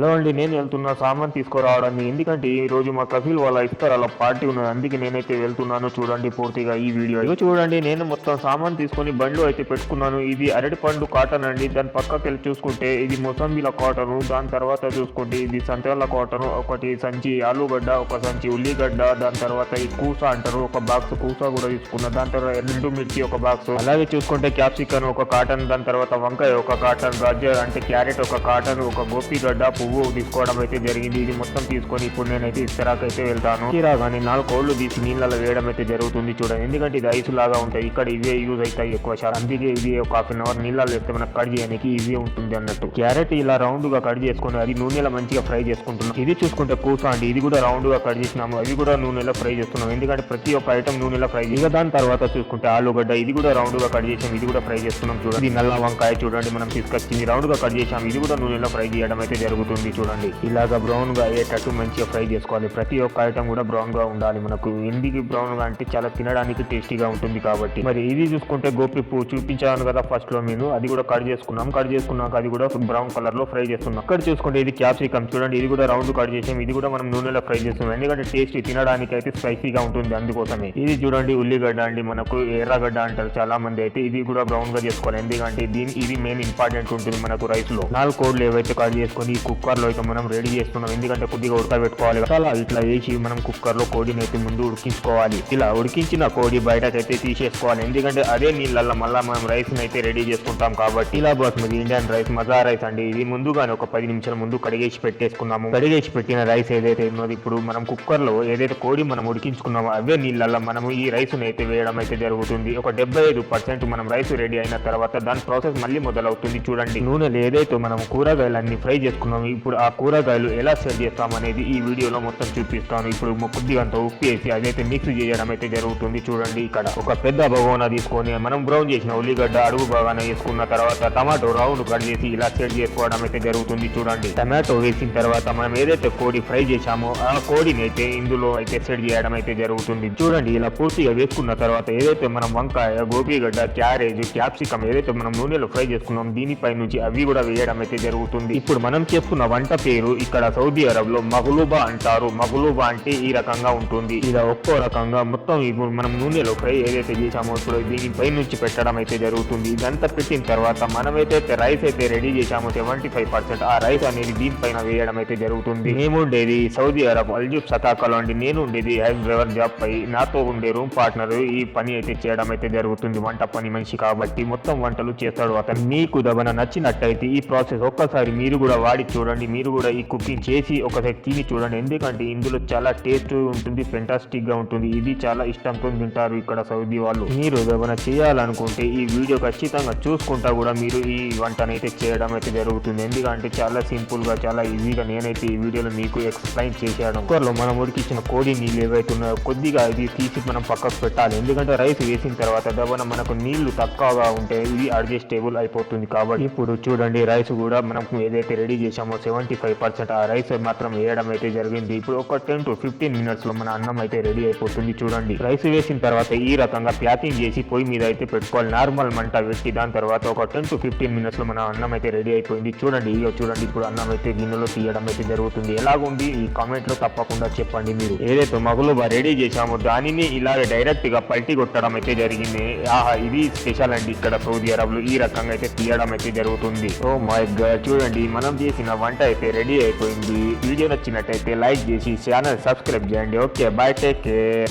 Hello అండి నేను వెళ్తున్నా సామాన్ తీసుకురావడానికి ఎందుకంటే ఈ రోజు మా కఫీల్ వాళ్ళ ఇస్తారు అలా పార్టీ ఉన్నది. అందుకే నేనైతే వెళ్తున్నాను చూడండి పూర్తిగా ఈ వీడియో ఇవి చూడండి నేను మొత్తం సామాన్ తీసుకొని బండ్లో అయితే పెట్టుకున్నాను. ఇది అరటి పండు కాటన్ అండి. దాని పక్కకి వెళ్ళి చూసుకుంటే ఇది మొసంబిల కాటన్. దాని తర్వాత చూసుకుంటే ఇది సంతెల్ల కాటన్. ఒకటి సంచి ఆలుగడ్డ ఒక సంచి ఉల్లిగడ్డ దాని తర్వాత ఈ కూస అంటారు. ఒక బాక్స్ కూస కూడా తీసుకున్నా. దాని తర్వాత రెండు మిర్చి ఒక బాక్స్. అలాగే చూసుకుంటే క్యాప్సికన్ ఒక కాటన్. దాని తర్వాత వంకాయ ఒక కాటన్. గాజర్ అంటే క్యారెట్ ఒక కాటన్. ఒక గోపిగడ్డ పువ్వు తీసుకోవడం అయితే జరిగింది. ఇది మొత్తం తీసుకొని ఇప్పుడు నేనైతే ఇస్తరాకు అయితే వెళ్తాను. కానీ నాలుగు కోళ్ళు తీసి నీళ్ళలో వేయడం అయితే జరుగుతుంది చూడండి ఎందుకంటే ఇది ఐస్ లాగా ఉంటాయి. ఇక్కడ ఇవే యూజ్ అవుతాయి ఎక్కువ శాతం. అందుకే ఇది ఒక హాఫ్ అన్ అవర్ నీళ్ళలో వేస్తే మనకు కట్ చేయడానికి ఈజీ ఉంటుంది అన్నట్టు. క్యారెట్ ఇలా రౌండ్గా కట్ చేసుకుని అది నూనెలో మంచిగా ఫ్రై చేసుకుంటున్నాం. ఇది చూసుకుంటే కూస అండి ఇది కూడా రౌండ్గా కట్ చేసినాము. అవి కూడా నూనెలో ఫ్రై చేస్తున్నాం. ఎందుకంటే ప్రతి ఒక్క ఐటమ్ నూనెలో ఫ్రై ఇక దాని తర్వాత చూసుకుంటే ఆలుగడ్డ ఇది కూడా రౌండ్గా కట్ చేసాం ఇది కూడా ఫ్రై చేస్తున్నాం చూడండి. నల్ల వంకాయ చూడండి మనం తీసుకొచ్చింది. రౌండ్గా కట్ చేసాం ఇది కూడా నూనెలో ఫ్రై చేయడం అయితే జరుగుతుంది. చూడండి ఇలాగా బ్రౌన్గా అయ్యేటట్టు మంచిగా ఫ్రై చేసుకోవాలి. ప్రతి ఒక్క ఐటమ్ కూడా బ్రౌన్గా ఉండాలి మనకు. ఎందుకు బ్రౌన్గా అంటే చాలా తినడానికి టేస్టీగా ఉంటుంది కాబట్టి. మరి ఇది చూసుకుంటే గోపి పువ్వు చూపించాను కదా ఫస్ట్లో నేను అది కూడా కట్ చేసుకున్నాం. కట్ చేసుకున్నాక అది కూడా బ్రౌన్ కలర్లో ఫ్రై చేస్తున్నాం. కట్ చేసుకుంటే ఇది క్యాప్సికమ్. చూడండి ఇది కూడా రౌండ్ కట్ చేసాం. ఇది కూడా మనం నూనెలో ఫ్రై చేస్తున్నాం. ఎందుకంటే టేస్ట్ తినడానికి అయితే స్పైసీగా ఉంటుంది అందుకోసమే. ఇది చూడండి ఉల్లిగడ్డ అండి మనకు. ఎర్రగడ్డ అంటారు చాలా మంది అయితే. ఇది కూడా బ్రౌన్గా చేసుకోవాలి. ఎందుకంటే దీని ఇది మెయిన్ ఇంపార్టెంట్ ఉంటుంది మనకు రైస్లో. నాలుగు కోడ్లు ఏవైతే కట్ చేసుకొని ఈ కుక్కర్లో అయితే మనం రెడీ చేస్తున్నాం. ఎందుకంటే కొద్దిగా ఉడకబెట్టుకోవాలి. అలా ఇట్లా వేసి మనం కుక్కర్లో కోడిని అయితే ముందు ఉడికించుకోవాలి. ఇలా ఉడికించిన కోడి బయటకైతే తీసేసుకోవాలి. ఎందుకంటే అదే నీళ్ళల్లో మళ్ళీ మనం రైస్ అయితే రెడీ చేసుకుంటాం కాబట్టి. ఇలా బాస్మతి ఇండియన్ రైస్ మజా రైస్ అండి. ఇది ముందుగానే ఒక పది నిమిషాల ముందు కడిగేసి పెట్టేసుకున్నాము. కడిగేసి పెట్టిన రైస్ ఏదైతే ఉన్నది ఇప్పుడు మనం కుక్కర్లో ఏదైతే కోడి మనం ఉడికించుకున్నామో అవే నీళ్ళల్లో మనము ఈ రైస్ అయితే వేయడం అయితే జరుగుతుంది. ఒక డెబ్బై ఐదు పర్సెంట్ మనం రైస్ రెడీ అయిన తర్వాత దాని ప్రాసెస్ మళ్ళీ మొదలవుతుంది. చూడండి. నూనెలు ఏదైతే మనం కూరగాయలన్నీ ఫ్రై చేసుకున్నాము ఇప్పుడు ఆ కూరగాయలు ఎలా సెట్ చేస్తాం అనేది ఈ వీడియోలో మొత్తం చూపిస్తాను. ఇప్పుడు కొద్దిగా అంత ఉప్పు వేసి అదైతే మిక్స్ చేయడం అయితే జరుగుతుంది చూడండి ఇక్కడ. ఒక పెద్ద భగోనా తీసుకొని మనం బ్రౌన్ చేసిన ఉల్లిగడ్డ అడుగు బాగానే వేసుకున్న తర్వాత టమాటో రౌండ్ కట్ చేసి ఇలా సెట్ చేసుకోవడం అయితే జరుగుతుంది చూడండి. టమాటో వేసిన తర్వాత మనం ఏదైతే కోడి ఫ్రై చేశామో ఆ కోడిని అయితే ఇందులో అయితే సెట్ చేయడం అయితే జరుగుతుంది చూడండి. ఇలా పూర్తిగా వేసుకున్న తర్వాత ఏదైతే మనం వంకాయ గోపిగడ్డ క్యారేజ్ క్యాప్సికం ఏదైతే మనం నూనెలో ఫ్రై చేసుకున్నాం దీనిపై నుంచి అవి కూడా వేయడం అయితే జరుగుతుంది. ఇప్పుడు మనం చేసుకున్న వంట పేరు ఇక్కడ సౌదీ అరబ్లో మగులుబా అంటారు. మగులుబా అంటే ఈ రకంగా ఉంటుంది. ఇలా ఒక్కో రకంగా మొత్తం ఇప్పుడు మనం నూనెలో ఫ్రై ఏదైతే చేసామో ఇప్పుడు దీనిపై నుంచి పెట్టడం అయితే జరుగుతుంది. ఇదంతా పెట్టిన తర్వాత మనం అయితే రైస్ అయితే రెడీ చేసామో సెవెంటీ ఫైవ్ పర్సెంట్ ఆ రైస్ అనేది దీనిపైన వేయడం అయితే జరుగుతుంది. మేము ఉండేది సౌదీ అరబ్ అల్జూబ్ సతాకాలో అండి. నేను ఉండేది యాజ్ డ్రైవర్ జాబ్ పై. నాతో ఉండే రూమ్ పార్ట్నర్ ఈ పని అయితే చేయడం అయితే జరుగుతుంది. వంట పని మనిషి కాబట్టి మొత్తం వంటలు చేస్తాడు అతను. మీకు దబన నచ్చినట్టయితే ఈ ప్రాసెస్ ఒక్కసారి మీరు కూడా వాడి చూడండి. చూడండి మీరు కూడా ఈ కుకింగ్ చేసి ఒకసారి తిని చూడండి. ఎందుకంటే ఇందులో చాలా టేస్ట్ ఉంటుంది ఫెంటాస్టిక్గా ఉంటుంది. ఇది చాలా ఇష్టంతో తింటారు ఇక్కడ సౌదీ వాళ్ళు. మీరు ఏమైనా చేయాలనుకుంటే ఈ వీడియో ఖచ్చితంగా చూసుకుంటా కూడా మీరు ఈ వంటనైతే చేయడం అయితే జరుగుతుంది. ఎందుకంటే చాలా సింపుల్గా చాలా ఈజీగా నేనైతే ఈ వీడియోలో మీకు ఎక్స్ప్లెయిన్ చేశాను. కుక్కర్లో మనం ఉడికిచ్చిన కోడి నీళ్ళు ఏవైతే ఉన్నాయో కొద్దిగా ఇది తీసి మనం పక్కకు పెట్టాలి. ఎందుకంటే రైస్ వేసిన తర్వాత దబన మనకు నీళ్ళు తక్కువగా ఉంటే ఇది అడ్జస్టేబుల్ అయిపోతుంది కాబట్టి. ఇప్పుడు చూడండి రైస్ కూడా మనం ఏదైతే రెడీ చేసామో సెవెంటీ ఫైవ్ పర్సెంట్ ఆ రైస్ మాత్రం వేయడం అయితే జరిగింది. ఇప్పుడు ఒక టెన్ టు ఫిఫ్టీన్ మినిట్స్లో మన అన్నం అయితే రెడీ అయిపోతుంది చూడండి. రైస్ వేసిన తర్వాత ఈ రకంగా ప్యాకింగ్ చేసి పొయ్యి మీద అయితే పెట్టుకోవాలి. నార్మల్ మంట పెట్టి దాని తర్వాత ఒక టెన్ టు ఫిఫ్టీన్ మినిట్స్లో మన అన్నం అయితే రెడీ అయిపోయింది. చూడండి ఇగో చూడండి ఇప్పుడు అన్నం అయితే గిన్నెలో తీయడం అయితే జరుగుతుంది. ఎలాగుంది? ఈ కామెంట్లో తప్పకుండా చెప్పండి మీరు. ఏదైతే మగులు రెడీ చేశామో దానిని ఇలాగ డైరెక్ట్గా పల్టీ కొట్టడం అయితే జరిగింది. ఆహా ఇది స్పెషల్ అండి ఇక్కడ సౌదీ అరబ్లో ఈ రకంగా అయితే తీయడం అయితే జరుగుతుంది. ఓ మై గాడ్ చూడండి మనం చేసిన వంట అయితే రెడీ అయిపోయింది. వీడియో నచ్చినట్టయితే లైక్ చేసి ఛానల్ సబ్స్క్రైబ్ చేయండి. Okay bye take care.